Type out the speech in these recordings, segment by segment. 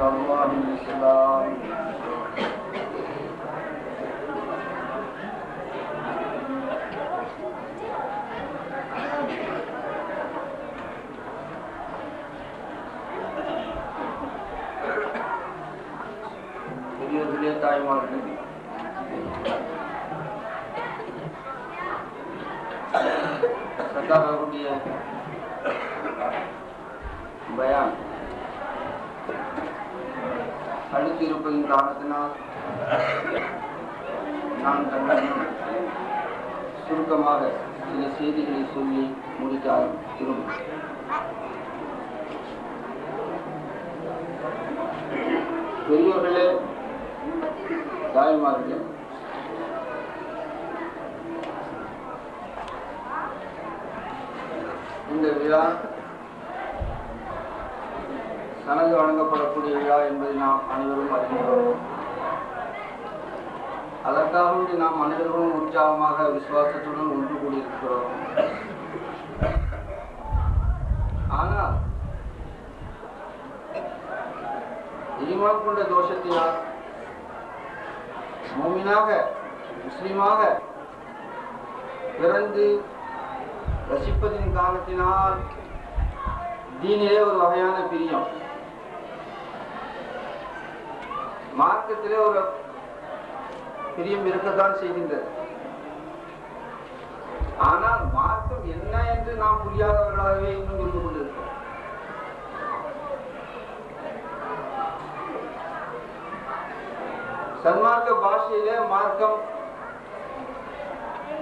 من الله من அடுத்து இருப்பதின் காரணத்தினால் நான் தங்களிடம் சுருக்கமாக சில செய்திகளை சொல்லி முடிக்க ஆரம்பிக்கிறோம் பெரியோர்களே தாய்மார்களே இந்த விழா சனது வழங்கப்படக்கூடிய விழா என்பதை நாம் அனைவரும் அறிகிறோம் அதற்காக நாம் அனைவரும் உற்சாகமாக விசுவாசத்துடன் ஒன்று கூடியிருக்கிறோம். ஆனால் ஈமான் கொண்ட தோஷத்தினால் மூமினாக முஸ்லீமாக பிறந்து ரசிப்பதின் காரணத்தினால் தீனிலே ஒரு வகையான பிரியம். மார்க்கத்திலே ஒரு பிரியம் இருக்கத்தான் செய்கின்றது. ஆனால் மார்க்கம் என்ன என்று நாம் புரியாதவர்களாகவே இன்னும் இருந்து கொண்டிருக்கிறோம். சன்மார்க்க பாஷையிலே மார்க்கம்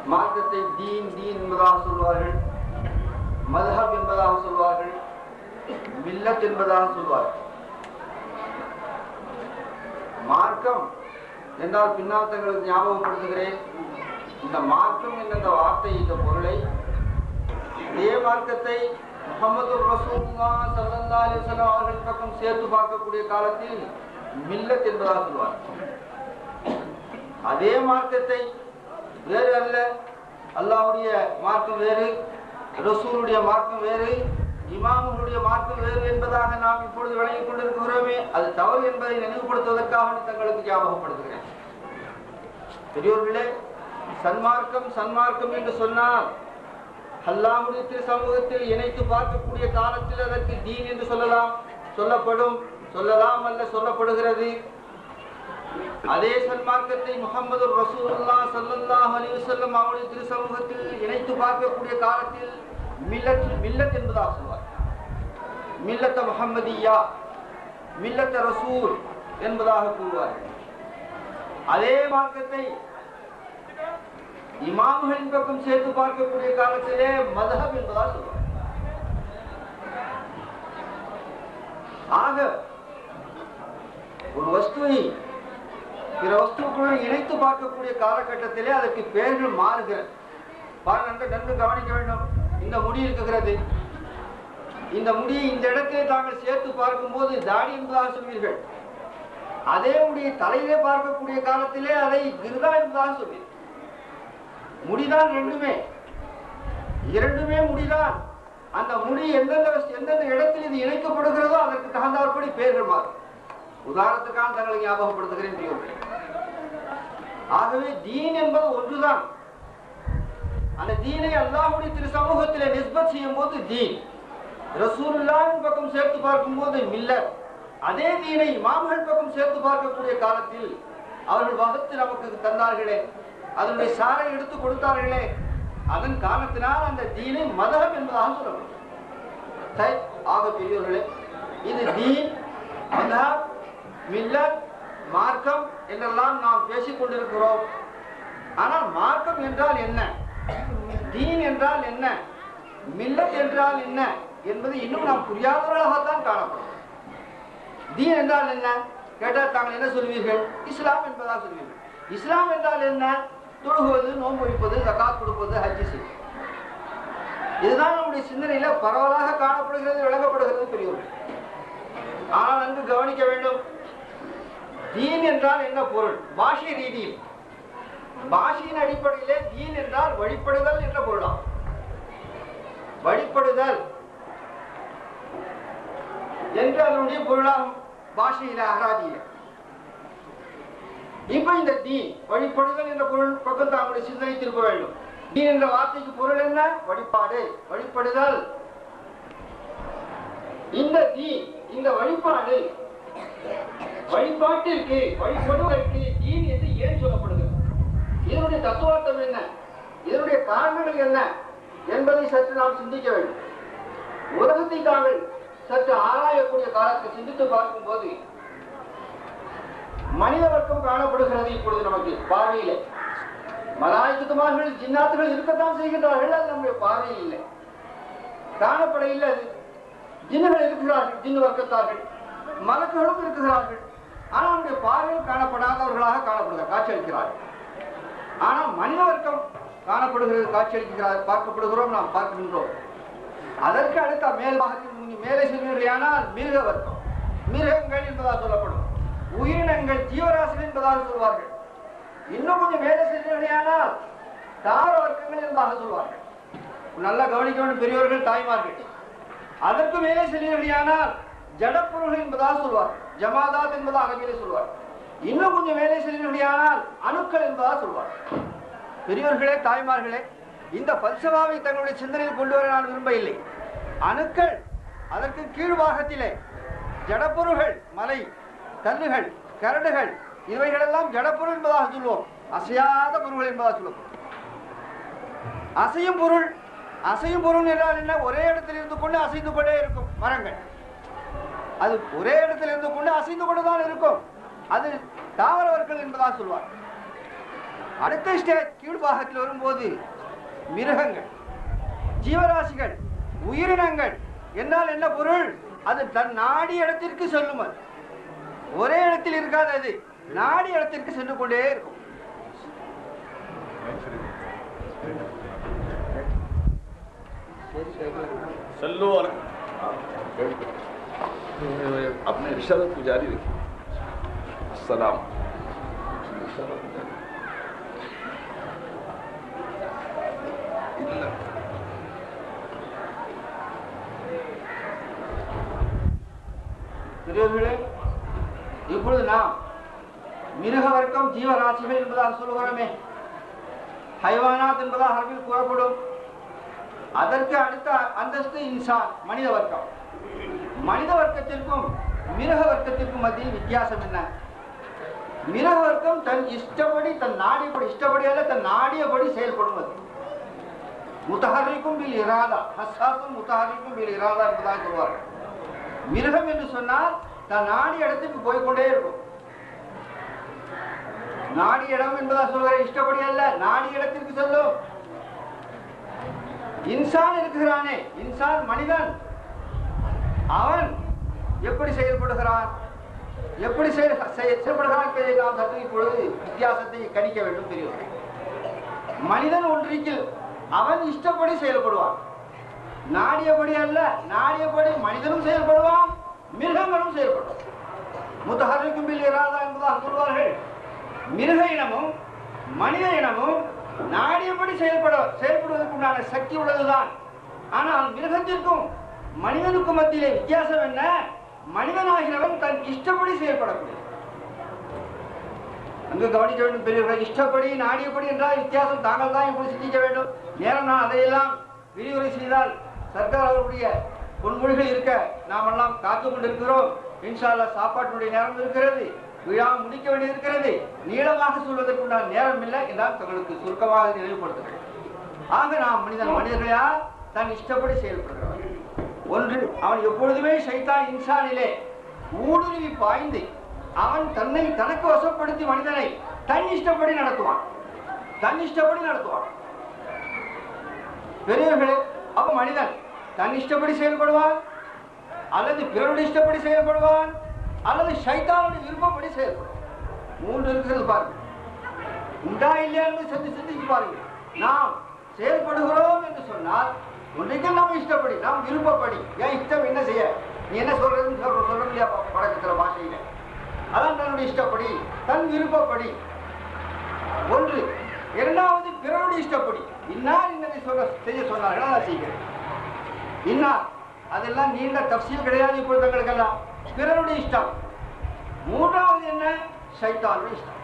மார்க்கத்தை தீன் தீன் என்பதாக சொல்வார்கள் மதுஹப் என்பதாக சொல்வார்கள் மில்லத் என்பதாக சொல்வார்கள். மார்க்கம் என்றால் பின்னால் தங்களுக்கு ஞாபகப்படுத்துகிறேன். இந்த மார்க்கம் என்ற வார்த்தை இந்த பொருளை இதே மார்க்கத்தை முகமது ரசூல்லா அலிஸ்லாம் அவர்கள் பக்கம் சேர்த்து பார்க்கக்கூடிய காலத்தில் மில்லத் என்பதாக சொல்வார் அதே மார்க்கத்தை வேறு அல்ல. அல்லாவுடைய மார்க்கம் வேறு ரசூலுடைய மார்க்கம் வேறு. இமாமுடைய மார்க்கு வேறு என்பதாக நாம் இப்பொழுது விளங்கிக் கொண்டிருக்கிறோமே அது தவறு என்பதை நினைவுபடுத்துவதற்காக தங்களுக்கு ஞாபகப்படுத்துகிறேன். பெரியோர்களே சன்மார்க்கம் சன்மார்க்கம் என்று சொன்னால் அல்லாமுடைய திரு சமூகத்தில் இணைத்து பார்க்கக்கூடிய காலத்தில் அதற்கு தீன் என்று சொல்லலாம் சொல்லப்படும் சொல்லலாம் அல்ல சொல்லப்படுகிறது. அதே சன்மார்க்கத்தை முகமது ரசூல்லா சல்லாஹ் அலிவசல்லம் வஸல்லம் அவருடைய திரு சமூகத்தில் இணைத்து பார்க்கக்கூடிய காலத்தில் மில்லத் மில்லத் என்பதாக சொல்வார் மில்லத்த முஹம்மதியா மில்லத்த ரசூல் என்பதாக கூறுவார்கள். அதே மார்க்கத்தை இமாம்களின் பக்கம் சேர்த்து பார்க்கக்கூடிய காலத்திலே மதஹப் என்பதால் சொல்வார் ஆக ஒரு வஸ்துவை பிற வஸ்துக்களுடன் இணைத்து பார்க்கக்கூடிய காலகட்டத்திலே அதற்கு பெயர்கள் மாறுகிறது. பாருங்க நன்கு கவனிக்க வேண்டும். இந்த முடி இருக்குகிறது இந்த முடியை இந்த இடத்திலே தாங்கள் சேர்த்து பார்க்கும்போது தாடி என்பதாக சொல்வீர்கள். அதே முடியை தலையிலே பார்க்கக்கூடிய காலத்திலே அதை கிருதா என்பதாக சொல்வீர்கள் முடிதான் ரெண்டுமே. இரண்டுமே முடிதான். அந்த முடி எந்தெந்த எந்தெந்த இடத்தில் இது இணைக்கப்படுகிறதோ அதற்கு தகுந்தாற்படி பெயர்கள் மாறும். உதாரணத்துக்கான தங்களை ஞாபகப்படுத்துகிறேன் ஆகவே தீன் என்பது ஒன்றுதான். அந்த தீனை அல்லாஹுடைய திரு சமூகத்தில் நிஸ்பத் செய்யும் போது தீன். ரசூலுல்லாஹின் பக்கம் சேர்த்து பார்க்கும்போது மில்லர் அதே தீனை இமாம்கள் பக்கம் சேர்த்து பார்க்கக்கூடிய காலத்தில் அவர்கள் வகுத்து நமக்கு தந்தார்களே அதனுடைய சாரை எடுத்து கொடுத்தார்களே அதன் காரணத்தினால் அந்த தீனை மதம் என்பதாக சொல்லப்படும் ஆக பெரியவர்களே இது தீன் மதம் மில்லத் மார்க்கம் என்றெல்லாம் நாம் பேசிக் கொண்டிருக்கிறோம். ஆனால் மார்க்கம் என்றால் என்ன? தீன் என்றால் என்ன? மில்லத் என்றால் என்ன? என்பது இன்னும் நாம் புரியாதவர்களாகத்தான் காணப்படும். தீன் என்றால் என்ன? கேட்டால் தாங்கள் என்ன சொல்வீர்கள்? இஸ்லாம் என்பதாக சொல்வீர்கள். இஸ்லாம் என்றால் என்ன? தொழுகுவது நோன்பு வைப்பது ஜகாத் கொடுப்பது ஹஜ்ஜி செய்வது. இதுதான் நம்முடைய சிந்தனையில பரவலாக காணப்படுகிறது விளங்கப்படுகிறது பெரியவர்கள் ஆனால் நன்கு கவனிக்க வேண்டும். தீன் என்றால் என்ன பொருள்? பாஷை ரீதியில். பாஷையின் அடிப்படையிலே தீன் என்றால் வழிபடுதல் என்ற பொருளாம். வழிபடுதல் என்று அதனுடைய பொருளாம் பாஷையில அகராதியில. இப்ப இந்த தீன் வழிபடுதல் என்ற பொருள் பக்கம் தாங்களுடைய சிந்தனை திருப்ப வேண்டும். தீன் என்ற வார்த்தைக்கு பொருள் என்ன? வழிபாடு வழிபடுதல். இந்த தீன் இந்த வழிபாடு வழிபாட்டிற்கு வழிபடுவதற்கு தீன் இதனுடைய தத்துவார்த்தம் என்ன? இதனுடைய காரணங்கள் என்ன என்பதை சற்று நாம் சிந்திக்க வேண்டும். உலகத்தை தாங்கள் சற்று ஆராயக்கூடிய காலத்தை சிந்தித்து பார்க்கும்போது மனித வர்க்கம் காணப்படுகிறது இப்பொழுது நமக்கு பார்வையிலே. மலாய்க்குமார்கள் ஜின்னாத்துகள் இருக்கத்தான் செய்கின்றார்கள் அது நம்முடைய பார்வையில் இல்லை. காணப்பட இல்லை அது ஜின்னுகள் இருக்கிறார்கள் ஜின்னு வர்க்கத்தார்கள் மலக்குகளும் இருக்கிறார்கள். ஆனால் நம்முடைய பார்வையில் காணப்படாதவர்களாக காணப்படுகிறார் காட்சியளிக்கிறார்கள் ஆனால் மனித வர்க்கம் காணப்படுகிறது காட்சியளிக்கிறார் பார்க்கப்படுகிறோம் நாம் பார்க்கின்றோம். அதற்கு அடுத்த மேல்பாகத்தில் மேலே செல்வீர்களானால் மிருக வர்க்கம் மிருகங்கள் என்பதாக சொல்லப்படும். உயிரினங்கள் ஜீவராசிகள் என்பதாக சொல்வார்கள். இன்னும் கொஞ்சம் மேலே செல்வீர்களானால் தாவர வர்க்கங்கள் என்பதாக சொல்வார்கள். நல்லா கவனிக்க வேண்டும் பெரியவர்கள் தாய்மார்கள். அதற்கு மேலே செல்வீர்களானால் ஜடப்பொருள்கள் என்பதாக சொல்வார்கள். ஜமாதாத் என்பதாக அரபியிலே சொல்வார்கள். இன்னும் கொஞ்சம் வேலை செல்வீர்களானால் அணுக்கள் என்பதாக சொல்வார். பெரியவர்களே தாய்மார்களே இந்த பல்சவாவை தங்களுடைய சிந்தனையில் கொண்டு வர நான் விரும்ப இல்லை அணுக்கள் அதற்கு கீழ்வாகத்திலே ஜடப்பொருள்கள் மலை கல்லுகள் கரடுகள் இவைகளெல்லாம் ஜடப்பொருள் என்பதாக சொல்லுவோம் அசையாத பொருள்கள் என்பதாக சொல்லுவோம் அசையும் பொருள் அசையும் பொருள் என்றால் என்ன? ஒரே இடத்தில் இருந்து கொண்டு அசைந்து கொண்டே இருக்கும் மரங்கள். அது ஒரே இடத்தில் இருந்து கொண்டு அசைந்து கொண்டுதான் இருக்கும். அது தாவரவர்கள் என்பதாக சொல்வார் அடுத்த ஸ்டேஜ் கீழ்பாகத்தில் வரும்போது மிருகங்கள் ஜீவராசிகள் உயிரினங்கள் என்றால் என்ன பொருள் அது தன் நாடி இடத்திற்கு செல்லும் அது ஒரே இடத்தில் இருக்காது அது நாடி இடத்திற்கு சென்று கொண்டே இருக்கும் सल्लो और अपने इशारत को जारी والسلام. இப்பொழுது நாம் மிருக வர்க்கம் ஜீவராசிகள் என்பதால் சொல்லுகிறோமே. ஹைவானாத் என்பதால் அரபில் கூறப்படும் அதற்கு அடுத்த அந்தஸ்து இன்சான் மனித வர்க்கம் மனித வர்க்கத்திற்கும் மிருக வர்க்கத்திற்கும் மத்தியில் வித்தியாசம் என்ன? இரவர்க்கம் தன் இஷ்டப்படி தன் நாடியபடி இஷ்டப்படியால தன் நாடியபடி அது முத்தஹரிக்கும் பில் இராதா. ஹஸ்ஸாசும் முத்தஹரிக்கும் பில் இராதா என்பதாக சொல்வார்கள். மிருகம் என்று சொன்னால் தன் நாடி இடத்துக்கு போய்க்கொண்டே இருக்கும். நாடி இடம் என்பதா சொல்கிற இஷ்டப்படி அல்ல நாடி இடத்திற்கு செல்லும். இன்சான் இருக்கிறானே இன்சான் மனிதன். அவன் எப்படி செயல்படுகிறான்? எப்படி செயல்படுகிறான் என்பதை நாம் சற்று இப்பொழுது வித்தியாசத்தை கணிக்க வேண்டும் தெரியும். மனிதன் ஒன்றிக்கில் அவன் இஷ்டப்படி செயல்படுவான். நாடியபடி அல்ல நாடியபடி மனிதனும் செயல்படுவான் மிருகங்களும் செயல்படும். முத்தஹரிக்கும் இராதா என்பதாக சொல்வார்கள் மிருக இனமும் மனித இனமும் நாடியபடி செயல்பட செயல்படுவதற்குண்டான சக்தி உள்ளதுதான். ஆனால் மிருகத்திற்கும் மனிதனுக்கும் மத்தியிலே வித்தியாசம் என்ன? மனிதனாகிறவன் தன் இஷ்டப்படி செயல்படக்கூடியது அங்கு கவனிக்க வேண்டும் பெரியவர்கள் இஷ்டப்படி நாடியபடி என்றால் வித்தியாசம். தாங்கள் தான் இப்படி சிந்திக்க வேண்டும். நேரம் நான் அதையெல்லாம் விரிவுரை செய்தால் சர்க்கார் அவர்களுடைய பொன்மொழிகள் இருக்க நாம் எல்லாம் காத்து கொண்டிருக்கிறோம். இன்ஷா சாப்பாட்டினுடைய நேரம் இருக்கிறது. விழா முடிக்க வேண்டியிருக்கிறது நீளமாக சொல்வதற்குண்டான நேரம் இல்லை என்றால் தங்களுக்கு சுருக்கமாக நினைவுபடுத்துகிறேன். ஆக நாம் மனிதன் மனிதர்களா தன் இஷ்டப்படி செயல்படுகிறவன் ஒன்று அவன் எப்பொழுதுமே சைத்தான் இன்சானிலே ஊடுருவி பாய்ந்து அவன் தன்னை தனக்கு வசப்படுத்தி மனிதனை தன் இஷ்டப்படி நடத்துவான். தன் இஷ்டப்படி நடத்துவான். பெரியவர்களே அப்ப மனிதன் தன் இஷ்டப்படி செயல்படுவான் அல்லது பிறருடைய இஷ்டப்படி செயல்படுவான் அல்லது சைத்தானுடைய விருப்பப்படி செயல்படுவான். மூன்று இருக்கிறது பாருங்க. உண்டா இல்லையா என்று சிந்தி சிந்திச்சு பாருங்க. நாம் செயல்படுகிறோம் என்று சொன்னால் ஒன்றைக்கு நம்ம இஷ்டப்படி நாம் விருப்பப்படி. ஏன் இஷ்டம் என்ன செய்ய? நீ என்ன சொல்றதுன்னு சொல்ற சொல்ல இல்லையா பழக்கத்துல பாஷையில? அதான் தன்னுடைய இஷ்டப்படி தன் விருப்பப்படி. ஒன்று இரண்டாவது பிறருடைய இஷ்டப்படி. இன்னார் இன்னதை சொல்ல செய்ய சொன்னார்கள்? அதை செய்கிறேன். இன்னார் அதெல்லாம் நீண்ட தப்சீல் கிடையாது இப்போ தங்களுக்கெல்லாம். பிறருடைய இஷ்டம். மூன்றாவது என்ன? சைத்தானுடைய இஷ்டம்.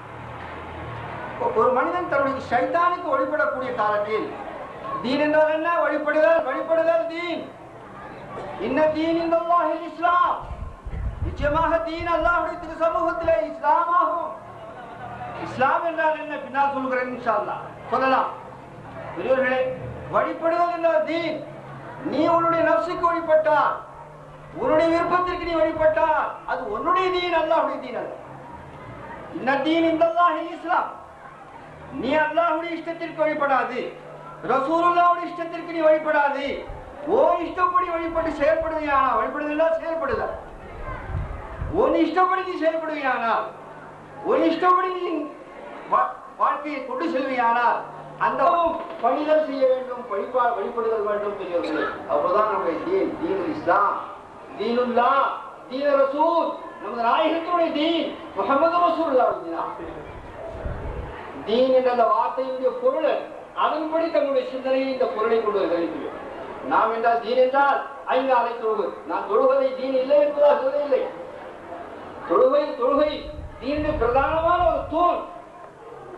ஒரு மனிதன் தன்னுடைய சைத்தானுக்கு ஒளிபடக்கூடிய காலத்தில் தீன் என்றால் என்ன? வழிபடுதல் வழிபடுதல் தீன். இன்ன தீன் இந்த இஸ்லாம்? நிச்சயமாக தீன் அல்லாஹ்வுடைய திரு சமூகத்திலே இஸ்லாம் ஆகும் இஸ்லாம் என்றால் என்ன? பின்னால் சொல்கிறேன் இன்ஷா அல்லாஹ் சொல்லலாம். பெரியவர்களே வழிபடுதல் என்றால் தீன். நீ உன்னுடைய நப்சுக்கு வழிபட்டால் உன்னுடைய விருப்பத்திற்கு நீ வழிபட்டால் அது உன்னுடைய தீன் அல்லாஹுடைய தீன் அல்ல. இன்ன தீன் இந்த இஸ்லாம். நீ அல்லாஹுடைய இஷ்டத்திற்கு வழிபடாது. ரசூலுல்லாஹ்வுடைய இஷ்டத்திற்கு நீ வழிபடாது. ஓ இஷ்டப்படி வழிபட்டு செயல்படுவியானா வழிபடுதலா செயல்படுத உன் இஷ்டப்படி நீ செயல்படுவையானால் உன் இஷ்டப்படி நீ வா- வாழ்க்கையை கொண்டு செல்வியானால் அந்த பணிதல் செய்ய வேண்டும் வழிபா வழிபடுதல் வேண்டும் பெரியவர்களே. அப்போதான் நம்முடைய தீன். தீனுல் இஸ்லாம் தீனுல்லா தீன ரசூல் நமது நாயகத்துடைய தீன் முகமது ரசூலுல்லாஹ் தீன். தீன் என்ற அந்த வார்த்தையினுடைய பொருள் அதன்படி தங்களுடைய சிந்தனையை இந்த பொருளை கொண்டு வருகிறேன் நாம் என்றால் தீன் என்றால் ஐங்காலை தொழுகு. நான் தொழுவதை தீன் இல்லை என்பதாக சொல்லவில்லை தொழுகை தொழுகை தீனுடைய பிரதானமான ஒரு தூண்.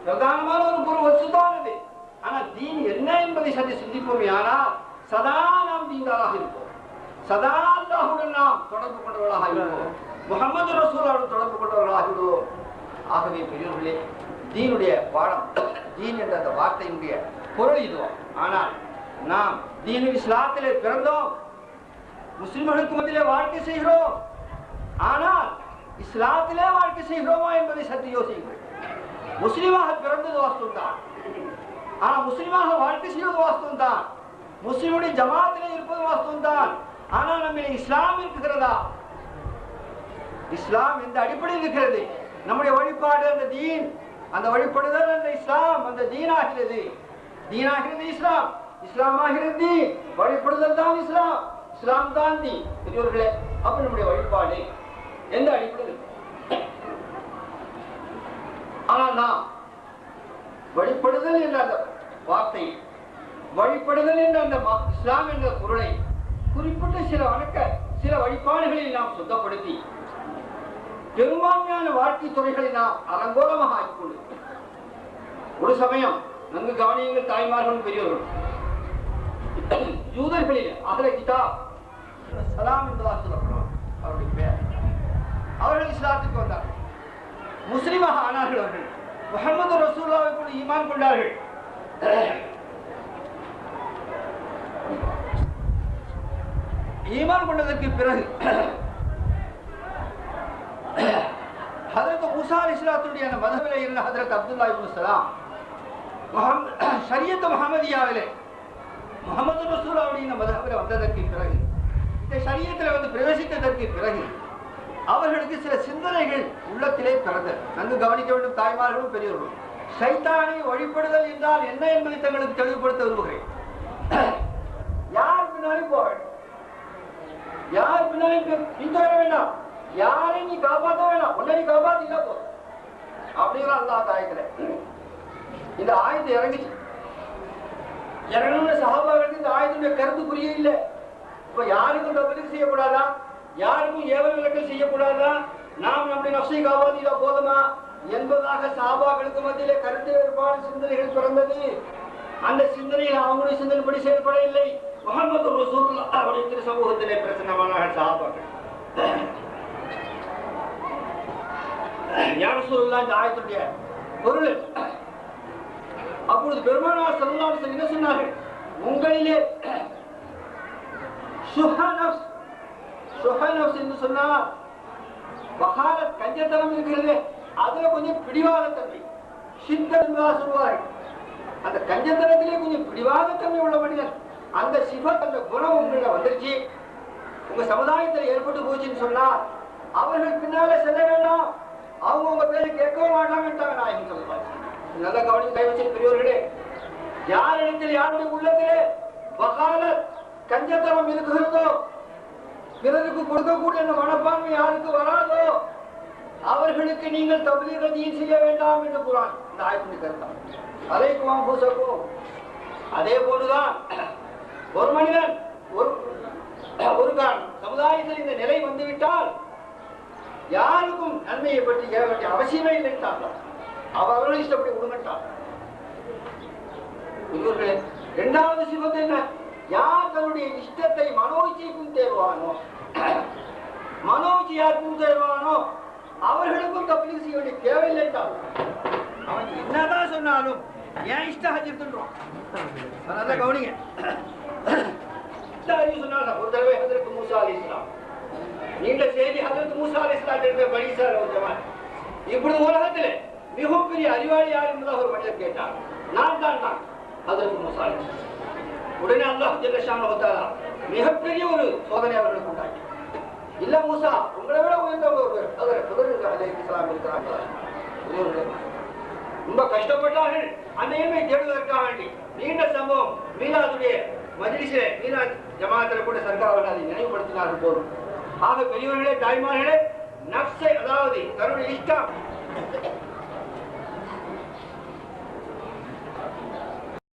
பிரதானமான ஒரு ஒரு வசுதான் அது ஆனால் தீன் என்ன என்பதை சற்று சிந்திப்போம் ஆனால் சதா நாம் தீன்தாராக இருப்போம். சதா அல்லாஹுடன் நாம் தொடர்பு கொண்டவர்களாக இருப்போம். முகமது ரசூலாவுடன் தொடர்பு கொண்டவர்களாக விடுவோம் ஆகவே பெரியவர்களே தீனுடைய பாடம் தீன் என்ற அந்த வார்த்தையினுடைய பொருள் இதுவும் ஆனால் நாம் தீன் இஸ்லாத்திலே பிறந்தோம். முஸ்லிம்களுக்கு மத்தியிலே வாழ்க்கை செய்கிறோம். ஆனால் இஸ்லாத்திலே வாழ்க்கை செய்கிறோமா என்பதை சற்று யோசியுங்கள். முஸ்லிமாக பிறந்தது வாஸ்தவம் தான் ஆனா முஸ்லிமாக வாழ்க்கை செய்வது வாஸ்தவம் தான் முஸ்லிமுடைய ஜமாத்திலே இருப்பது வாஸ்தவம் தான் ஆனால் நம்ம இஸ்லாம் இருக்கிறதா? இஸ்லாம் எந்த அடிப்படையில் இருக்கிறது? நம்முடைய வழிபாடு அந்த தீன் அந்த வழிபடுதல் அந்த இஸ்லாம் அந்த தீனாகிறது. தீனாகிறது இஸ்லாம் இஸ்லாமாகிறது தீன் வழிபடுதல் தான் இஸ்லாம் இஸ்லாம் தான் தீ பெரியவர்களே அப்ப நம்முடைய வழிபாடு எந்த அடிப்படையில் ஆனால் நாம் வழிபடுதல் என்ற அந்த வார்த்தை வழிபடுதல் என்ற அந்த மா- இஸ்லாம் என்ற பொருளை குறிப்பிட்ட சில வணக்க சில வழிபாடுகளில் நாம் சுத்தப்படுத்தி பெரும்பான்மையான வாழ்க்கை துறைகளை நாம் அலங்கோலமாக ஆக்கிக்கொண்டு ஒரு சமயம் நன்கு கவனியங்கள் தாய்மார்களும் பெரியவர்கள் யூதர்களில் அகல கிதா சலாம் என்பதாக சொல்லப்படும் அவருடைய பெயர். அவர்கள் இஸ்லாத்துக்கு வந்தார்கள். முஸ்லிமாக ஆனார்கள் அவர்கள். முகமது ரசூல்லாவை கொண்டு ஈமான் கொண்டார்கள். ஈமான் கொண்டதற்கு பிறகு ஹதரத் மூசா அலிஸ்லாத்துடைய அந்த மதவில இருந்த ஹதரத் அப்துல்லா இப்னு சலாம் முஹம்ம- ஷரியத் முகமது ரசூலாவுடைய இந்த மதவில வந்ததற்கு பிறகு இந்த சரியத்தில் வந்து பிரவேசித்ததற்கு பிறகு அவர்களுக்கு சில சிந்தனைகள் உள்ளத்திலே பிறந்தது. நன்கு கவனிக்க வேண்டும் தாய்மார்களும் பெரியவர்களும் சைத்தானை வழிபடுதல் என்றால் என்ன என்பதை தங்களுக்கு தெளிவுபடுத்த விரும்புகிறேன். யார் பின்னாலும் போக யார் பின்னாலும் பின்தொடர வேண்டாம். யாரையும் நீ காப்பாற்ற வேணாம். உன்னை நீ காப்பாத்தினா போதும். அப்படிங்கிற அந்த ஆயத்துல இந்த ஆயுதம் இறங்குச்சு. இறங்கணும்னு சகாபாக்களுக்கு இந்த ஆயுதத்துடைய கருத்து புரிய இல்லை. இப்ப யாருக்கும் தவறு செய்யக்கூடாதா? யாருக்கும் ஏவல் விளக்கல் செய்யக்கூடாதா? நாம் நம்முடைய நஷ்டை காப்பாத்தினா போதுமா? என்பதாக சாபாக்களுக்கு மத்தியிலே கருத்து வேறுபாடு சிந்தனைகள் பிறந்தது அந்த சிந்தனையில் அவங்களுடைய சிந்தனைப்படி செயல்பட இல்லை முகமது ரசூல் அவருடைய சமூகத்திலே பிரச்சனமான சாபாக்கள் யார் சொல்லலாம் இந்த ஆயத்துடைய பொருள். அப்பொழுது பெருமானார் என்ன சொன்னார்கள்? உங்களிலே சுஹனஸ் சுஹனஸ் என்று சொன்னா கஞ்சத்தனம் இருக்கிறது. அதுல கொஞ்சம் பிடிவாதத்தன்மை சித்தம் சொல்வார்கள். அந்த கஞ்சத்தனத்திலே கொஞ்சம் பிடிவாதத்தன்மை உள்ள மனிதன் அந்த சிவத் அந்த குணம் உங்களில் வந்துருச்சு. உங்க சமுதாயத்தில் ஏற்பட்டு போச்சுன்னு சொன்னா அவர்கள் பின்னால செல்ல வேண்டும். அவங்க உங்க பேரை கேட்கவும் மாட்டாங்கன்றாங்க நாயகன் சொல்லுவாங்க நல்ல கவனம் கை வச்சு பெரியவர்களே யாரிடத்தில் யாருடைய உள்ளத்திலே வகால கஞ்சத்தனம் இருக்கிறதோ பிறருக்கு கொடுக்கக்கூடிய அந்த மனப்பான்மை யாருக்கு வராதோ அவர்களுக்கு நீங்கள் தபிலீகத்தையும் செய்ய வேண்டாம் என்று கூறான். இந்த ஆயத்தின் கருத்தான் அலைக்குவாம் பூசக்கும் அதே போலதான் ஒரு மனிதன் ஒரு ஒரு கான் சமுதாயத்தில் இந்த நிலை வந்துவிட்டால் யாருக்கும் நன்மையை பற்றி ஏற வேண்டிய அவசியமே இல்லைன்ட்டாங்க. அவர்களும் இஷ்டப்படி விடுங்கட்டான் இவர்களே இரண்டாவது சிவத்தை என்ன? யார் தன்னுடைய இஷ்டத்தை மனோஜிக்கும் தேர்வானோ மனோஜி யாருக்கும் தேர்வானோ அவர்களுக்கும் தப்பீடு செய்ய வேண்டிய தேவையில்லைன்ட்டான் அவன் என்னதான் சொன்னாலும் ஏன் இஷ்ட ஹஜ்ஜிருந்துடுவான் அதனால கவனிங்க. சொன்னாங்க ஒரு தடவை ஹதரத் மூசா அலி இஸ்லாம் நீண்ட செய்தி ஹதரத் மூசா அலி இஸ்லாம் இருந்த ஜமான் இப்படி உலகத்தில் மிகப்பெரிய அறிவாளி யார் என்பதாக ஒரு மனிதர் கேட்டார். நான் தான் நான் ஹதரத் மூசா உடனே அல்லாஹ் ஜல்லஷான் மிகப்பெரிய ஒரு சோதனை அவர்களுக்கு உண்டாக்கி. இல்ல மூசா உங்களை விட உயர்ந்த ஒரு அவர் புதர் அலை இஸ்லாம் இருக்கிறாங்க ரொம்ப கஷ்டப்பட்டார்கள் அந்த இயல்பை தேடுவதற்காக வேண்டி. நீண்ட சம்பவம் மீனாதுடைய மஜ்லிஸிலே மீனாத் ஜமாத்தில் கூட சர்க்கார் அவர்கள் அதை நினைவுபடுத்தினார்கள் போதும். ஆக பெரியவர்களே தாய்மார்களே நப்சை அதாவது தன்னுடைய இஷ்டம்.